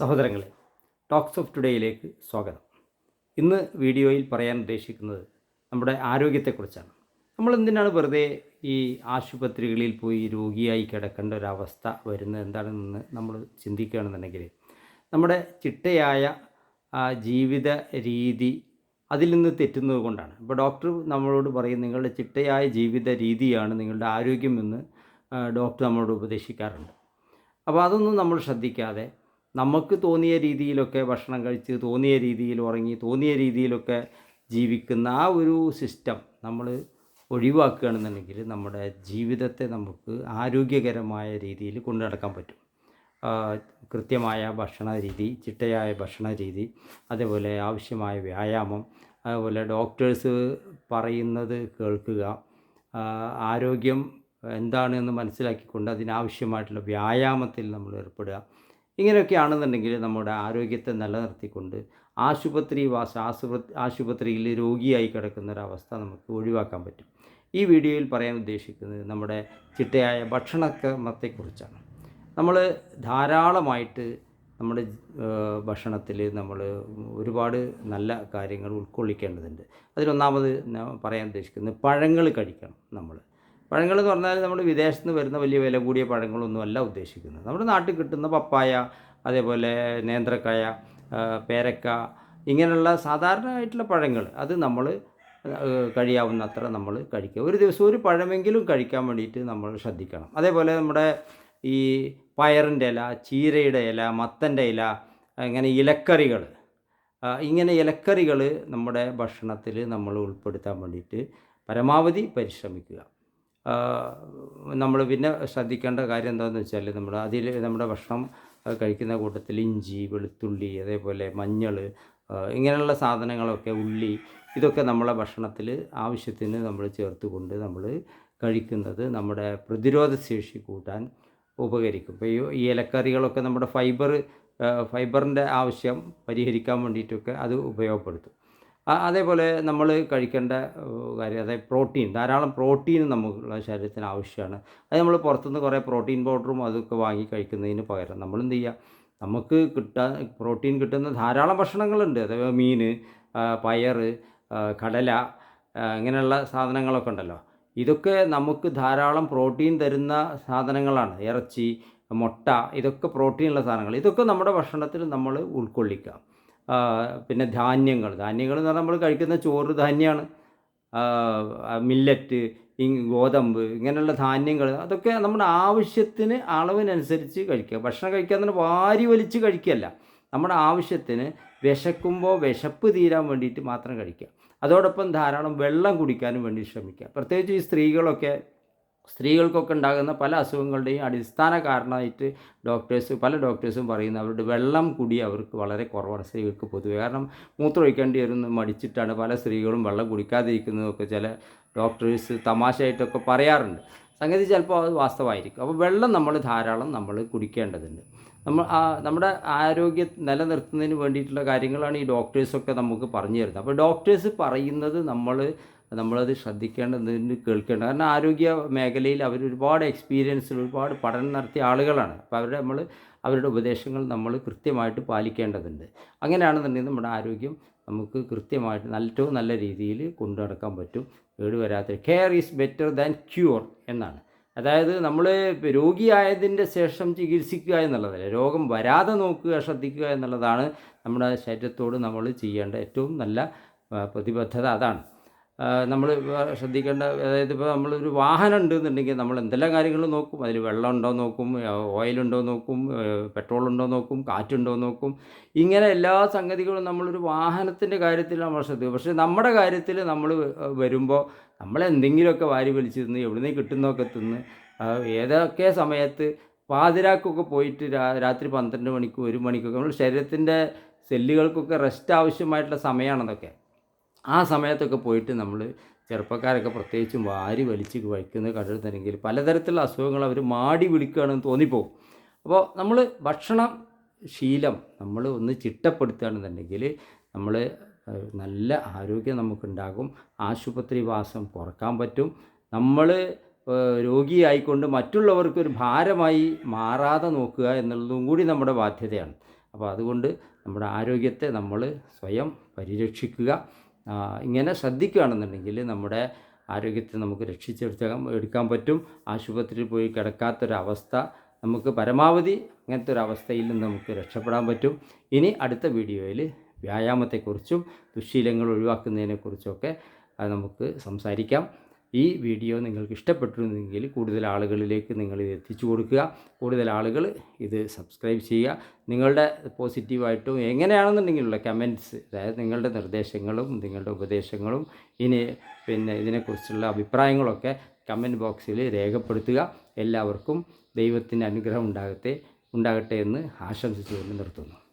സഹോദരങ്ങളെ talks of ടുഡേയിലേക്ക് സ്വാഗതം. ഇന്ന് വീഡിയോയിൽ പറയാൻ ഉദ്ദേശിക്കുന്നത് നമ്മുടെ ആരോഗ്യത്തെക്കുറിച്ചാണ്. നമ്മൾ എന്തിനാണ് വെറുതെ ഈ ആശുപത്രികളിൽ പോയി രോഗിയായി കിടക്കേണ്ട ഒരവസ്ഥ വരുന്നത്? എന്താണെന്ന് നമ്മൾ ചിന്തിക്കുകയാണെന്നുണ്ടെങ്കിൽ നമ്മുടെ ചിട്ടയായ ജീവിത രീതി അതിൽ നിന്ന് തെറ്റുന്നത് കൊണ്ടാണ്. ഇപ്പോൾ ഡോക്ടർ നമ്മളോട് പറയും നിങ്ങളുടെ ചിട്ടയായ ജീവിത രീതിയാണ് നിങ്ങളുടെ ആരോഗ്യമെന്ന് ഡോക്ടർ നമ്മളോട് ഉപദേശിക്കാറുണ്ട്. അപ്പോൾ അതൊന്നും നമ്മൾ ശ്രദ്ധിക്കാതെ നമുക്ക് തോന്നിയ രീതിയിലൊക്കെ ഭക്ഷണം കഴിച്ച് തോന്നിയ രീതിയിൽ ഉറങ്ങി തോന്നിയ രീതിയിലൊക്കെ ജീവിക്കുന്ന ആ ഒരു സിസ്റ്റം നമ്മൾ ഒഴിവാക്കുകയാണെന്നുണ്ടെങ്കിൽ നമ്മുടെ ജീവിതത്തെ നമുക്ക് ആരോഗ്യകരമായ രീതിയിൽ കൊണ്ടു നടക്കാൻ പറ്റും. കൃത്യമായ ഭക്ഷണ രീതി ചിട്ടയായ ഭക്ഷണ രീതി അതേപോലെ ആവശ്യമായ വ്യായാമം അതുപോലെ ഡോക്ടേഴ്സ് പറയുന്നത് കേൾക്കുക ആരോഗ്യം എന്താണെന്ന് മനസ്സിലാക്കിക്കൊണ്ട് അതിനാവശ്യമായിട്ടുള്ള വ്യായാമത്തിൽ നമ്മൾ ഏർപ്പെടുക ഇങ്ങനെയൊക്കെയാണെന്നുണ്ടെങ്കിൽ നമ്മുടെ ആരോഗ്യത്തെ നിലനിർത്തിക്കൊണ്ട് ആശുപത്രി വാസ ആശുപത്രി ആശുപത്രിയിൽ രോഗിയായി കിടക്കുന്ന ഒരവസ്ഥ നമുക്ക് ഒഴിവാക്കാൻ പറ്റും. ഈ വീഡിയോയിൽ പറയാൻ ഉദ്ദേശിക്കുന്നത് നമ്മുടെ ചിട്ടയായ ഭക്ഷണക്രമത്തെക്കുറിച്ചാണ്. നമ്മൾ ധാരാളമായിട്ട് നമ്മുടെ ഭക്ഷണത്തിൽ നമ്മൾ ഒരുപാട് നല്ല കാര്യങ്ങൾ ഉൾക്കൊള്ളിക്കേണ്ടതുണ്ട്. അതിലൊന്നാമത് പറയാൻ ഉദ്ദേശിക്കുന്നത് പഴങ്ങൾ കഴിക്കണം നമ്മൾ. പഴങ്ങൾ എന്ന് പറഞ്ഞാൽ നമ്മൾ വിദേശത്ത് നിന്ന് വരുന്ന വലിയ വില കൂടിയ പഴങ്ങളൊന്നും അല്ല ഉദ്ദേശിക്കുന്നത്. നമ്മുടെ നാട്ടിൽ കിട്ടുന്ന പപ്പായ അതേപോലെ നേന്ത്രക്കായ പേരക്ക ഇങ്ങനെയുള്ള സാധാരണമായിട്ടുള്ള പഴങ്ങൾ അത് നമ്മൾ കഴിയാവുന്നത്ര നമ്മൾ കഴിക്കുക. ഒരു ദിവസം ഒരു പഴമെങ്കിലും കഴിക്കാൻ വേണ്ടിയിട്ട് നമ്മൾ ശ്രദ്ധിക്കണം. അതേപോലെ നമ്മുടെ ഈ പയറിന്റെ ഇല ചീരയുടെ ഇല മത്തന്റെ ഇല ഇങ്ങനെ ഇലക്കറികൾ ഇങ്ങനെ ഇലക്കറികൾ നമ്മുടെ ഭക്ഷണത്തിൽ നമ്മൾ ഉൾപ്പെടുത്താൻ വേണ്ടിയിട്ട് പരമാവധി പരിശ്രമിക്കുക. നമ്മൾ പിന്നെ ശ്രദ്ധിക്കേണ്ട കാര്യം എന്താണെന്ന് വെച്ചാൽ നമ്മൾ അതിൽ നമ്മുടെ ഭക്ഷണം കഴിക്കുന്ന കൂട്ടത്തിൽ ഇഞ്ചി വെളുത്തുള്ളി അതേപോലെ മഞ്ഞൾ ഇങ്ങനെയുള്ള സാധനങ്ങളൊക്കെ ഉള്ളി ഇതൊക്കെ നമ്മളെ ഭക്ഷണത്തിൽ ആവശ്യത്തിന് നമ്മൾ ചേർത്തുകൊണ്ട് നമ്മൾ കഴിക്കുന്നത് നമ്മുടെ പ്രതിരോധ ശേഷി കൂട്ടാൻ ഉപകരിക്കും. ഇപ്പോൾ ഈ ഇലക്കറികളൊക്കെ നമ്മുടെ ഫൈബർ ഫൈബറിന്റെ ആവശ്യം പരിഹരിക്കാൻ വേണ്ടിയിട്ടൊക്കെ അത് ഉപയോഗപ്പെടുത്തും. അതേപോലെ നമ്മൾ കഴിക്കേണ്ട കാര്യം അതായത് പ്രോട്ടീൻ ധാരാളം പ്രോട്ടീൻ നമുക്കുള്ള ശരീരത്തിന് ആവശ്യമാണ്. അത് നമ്മൾ പുറത്തുനിന്ന് കുറേ പ്രോട്ടീൻ പൗഡറും അതൊക്കെ വാങ്ങി കഴിക്കുന്നതിന് പകരം നമ്മൾ എന്ത് ചെയ്യുക നമുക്ക് കിട്ടാൻ പ്രോട്ടീൻ കിട്ടുന്ന ധാരാളം ഭക്ഷണങ്ങളുണ്ട്. അതായത് മീൻ പയർ കടല ഇങ്ങനെയുള്ള സാധനങ്ങളൊക്കെ ഉണ്ടല്ലോ. ഇതൊക്കെ നമുക്ക് ധാരാളം പ്രോട്ടീൻ തരുന്ന സാധനങ്ങളാണ്. ഇറച്ചി മുട്ട ഇതൊക്കെ പ്രോട്ടീനുള്ള സാധനങ്ങൾ. ഇതൊക്കെ നമ്മുടെ ഭക്ഷണത്തിൽ നമ്മൾ ഉൾക്കൊള്ളിക്കുക ആ, പിന്നെ ധാന്യങ്ങൾ. ധാന്യങ്ങൾ എന്ന് പറഞ്ഞാൽ നമ്മൾ കഴിക്കുന്ന ചോറ് ധാന്യമാണ്. മില്ലറ്റ് ഗോതമ്പ് ഇങ്ങനെയുള്ള ധാന്യങ്ങൾ അതൊക്കെ നമ്മുടെ ആവശ്യത്തിന് അളവിനനുസരിച്ച് കഴിക്കുക. ഭക്ഷണം കഴിക്കാൻ തന്നെ വാരി വലിച്ച് കഴിക്കുകയല്ല. നമ്മുടെ ആവശ്യത്തിന് വിശക്കുമ്പോൾ വിശപ്പ് തീരാൻ വേണ്ടിയിട്ട് മാത്രം കഴിക്കുക. അതോടൊപ്പം ധാരാളം വെള്ളം കുടിക്കാനും വേണ്ടി ശ്രമിക്കുക. പ്രത്യേകിച്ച് ഈ സ്ത്രീകളൊക്കെ സ്ത്രീകൾക്കൊക്കെ ഉണ്ടാകുന്ന പല അസുഖങ്ങളുടെയും അടിസ്ഥാന കാരണമായിട്ട് ഡോക്ടേഴ്സ് പല ഡോക്ടേഴ്സും പറയുന്നത് അവരുടെ വെള്ളം കുടി അവർക്ക് വളരെ കുറവാണ് സ്ത്രീകൾക്ക് പൊതുവെ. കാരണം മൂത്രമൊഴിക്കേണ്ടി വരുന്ന മടിച്ചിട്ടാണ് പല സ്ത്രീകളും വെള്ളം കുടിക്കാതിരിക്കുന്നതൊക്കെ ചില ഡോക്ടേഴ്സ് തമാശയായിട്ടൊക്കെ പറയാറുണ്ട്. സംഗതി ചിലപ്പോൾ അത് വാസ്തവമായിരിക്കും. അപ്പോൾ വെള്ളം നമ്മൾ ധാരാളം നമ്മൾ കുടിക്കേണ്ടതുണ്ട്. നമ്മൾ നമ്മുടെ ആരോഗ്യം നിലനിർത്തുന്നതിന് വേണ്ടിയിട്ടുള്ള കാര്യങ്ങളാണ് ഈ ഡോക്ടേഴ്സൊക്കെ നമുക്ക് പറഞ്ഞു തരുന്നത്. അപ്പോൾ ഡോക്ടേഴ്സ് പറയുന്നത് നമ്മൾ നമ്മളത് ശ്രദ്ധിക്കേണ്ടതിന് കേൾക്കേണ്ടത് കാരണം ആരോഗ്യ മേഖലയിൽ അവർ ഒരുപാട് എക്സ്പീരിയൻസ് ഒരുപാട് പഠനം നടത്തിയ ആളുകളാണ്. അപ്പോൾ അവരുടെ നമ്മൾ അവരുടെ ഉപദേശങ്ങൾ നമ്മൾ കൃത്യമായിട്ട് പാലിക്കേണ്ടതുണ്ട്. അങ്ങനെയാണെന്നുണ്ടെങ്കിൽ നമ്മുടെ ആരോഗ്യം നമുക്ക് കൃത്യമായിട്ട് ഏറ്റവും നല്ല രീതിയിൽ കൊണ്ടു നടക്കാൻ പറ്റും. കേടുവരാത്ത care is better than cure എന്നാണ്. അതായത് നമ്മൾ രോഗിയായതിന്റെ ശേഷം ചികിത്സിക്കുക എന്നുള്ളതല്ല രോഗം വരാതെ നോക്കുക ശ്രദ്ധിക്കുക എന്നുള്ളതാണ് നമ്മുടെ ശരീരത്തോട് നമ്മൾ ചെയ്യേണ്ട ഏറ്റവും നല്ല പ്രതിബദ്ധത അതാണ്. നമ്മൾ ശ്രദ്ധിക്കേണ്ട അതായത് ഇപ്പോൾ നമ്മളൊരു വാഹനം ഉണ്ടെന്നുണ്ടെങ്കിൽ നമ്മൾ എന്തെല്ലാം കാര്യങ്ങൾ നോക്കും? അതിൽ വെള്ളം ഉണ്ടോ നോക്കും ഓയിലുണ്ടോ നോക്കും പെട്രോൾ ഉണ്ടോ നോക്കും കാറ്റുണ്ടോ നോക്കും. ഇങ്ങനെ എല്ലാ സംഗതികളും നമ്മളൊരു വാഹനത്തിന്റെ കാര്യത്തിൽ നമ്മൾ ശ്രദ്ധിക്കും. പക്ഷേ നമ്മുടെ കാര്യത്തിൽ നമ്മൾ വരുമ്പോൾ നമ്മൾ എന്തെങ്കിലുമൊക്കെ വാരി വലിച്ചു തിന്ന് എവിടുന്ന് കിട്ടുന്നൊക്കെ തിന്ന് ഏതൊക്കെ സമയത്ത് പാതിരാക്കൊക്കെ പോയിട്ട് രാത്രി പന്ത്രണ്ട് മണിക്കും ഒരു മണിക്കൊക്കെ നമ്മൾ ശരീരത്തിന്റെ സെല്ലുകൾക്കൊക്കെ റെസ്റ്റ് ആവശ്യമായിട്ടുള്ള സമയമാണതൊക്കെ ആ സമയത്തൊക്കെ പോയിട്ട് നമ്മൾ ചെറുപ്പക്കാരൊക്കെ പ്രത്യേകിച്ചും വാരി വലിച്ച് വയ്ക്കുന്നത് കണ്ടിട്ടുണ്ടെങ്കിൽ പലതരത്തിലുള്ള അസുഖങ്ങൾ അവർ മാടി വിളിക്കുകയാണെന്ന് തോന്നിപ്പോകും അപ്പോൾ നമ്മൾ ഭക്ഷണം ശീലം നമ്മൾ ഒന്ന് ചിട്ടപ്പെടുത്തുകയാണെന്നുണ്ടെങ്കിൽ നമ്മൾ നല്ല ആരോഗ്യം നമുക്കുണ്ടാകും. ആശുപത്രി വാസം കുറയ്ക്കാൻ പറ്റും. നമ്മൾ രോഗിയായിക്കൊണ്ട് മറ്റുള്ളവർക്കൊരു ഭാരമായി മാറാതെ നോക്കുക എന്നുള്ളതും കൂടി നമ്മുടെ ബാധ്യതയാണ്. അപ്പോൾ അതുകൊണ്ട് നമ്മുടെ ആരോഗ്യത്തെ നമ്മൾ സ്വയം പരിരക്ഷിക്കുക. ഇങ്ങനെ ശ്രദ്ധിക്കുകയാണെന്നുണ്ടെങ്കിൽ നമ്മുടെ ആരോഗ്യത്തെ നമുക്ക് രക്ഷിച്ചെടുക്കാൻ എടുക്കാൻ പറ്റും. ആശുപത്രിയിൽ പോയി കിടക്കാത്തൊരവസ്ഥ നമുക്ക് പരമാവധി അങ്ങനത്തെ ഒരു അവസ്ഥയിൽ നിന്ന് നമുക്ക് രക്ഷപ്പെടാൻ പറ്റും. ഇനി അടുത്ത വീഡിയോയിൽ വ്യായാമത്തെക്കുറിച്ചും ദുശ്ശീലങ്ങൾ ഒഴിവാക്കുന്നതിനെക്കുറിച്ചൊക്കെ നമുക്ക് സംസാരിക്കാം. ഈ വീഡിയോ നിങ്ങൾക്ക് ഇഷ്ടപ്പെട്ടിരുന്നെങ്കിൽ കൂടുതൽ ആളുകളിലേക്ക് നിങ്ങൾ ഇത് എത്തിച്ചു കൊടുക്കുക. കൂടുതൽ ആളുകൾ ഇത് സബ്സ്ക്രൈബ് ചെയ്യുക. നിങ്ങളുടെ പോസിറ്റീവായിട്ടും എങ്ങനെയാണെന്നുണ്ടെങ്കിലുള്ള കമന്റ്സ് അതായത് നിങ്ങളുടെ നിർദ്ദേശങ്ങളും നിങ്ങളുടെ ഉപദേശങ്ങളും ഇനി പിന്നെ ഇതിനെക്കുറിച്ചുള്ള അഭിപ്രായങ്ങളൊക്കെ കമന്റ് ബോക്സിൽ രേഖപ്പെടുത്തുക. എല്ലാവർക്കും ദൈവത്തിന്റെ അനുഗ്രഹം ഉണ്ടാകട്ടെ ഉണ്ടാകട്ടെ എന്ന് ആശംസിച്ചുകൊണ്ട് നിർത്തുന്നു.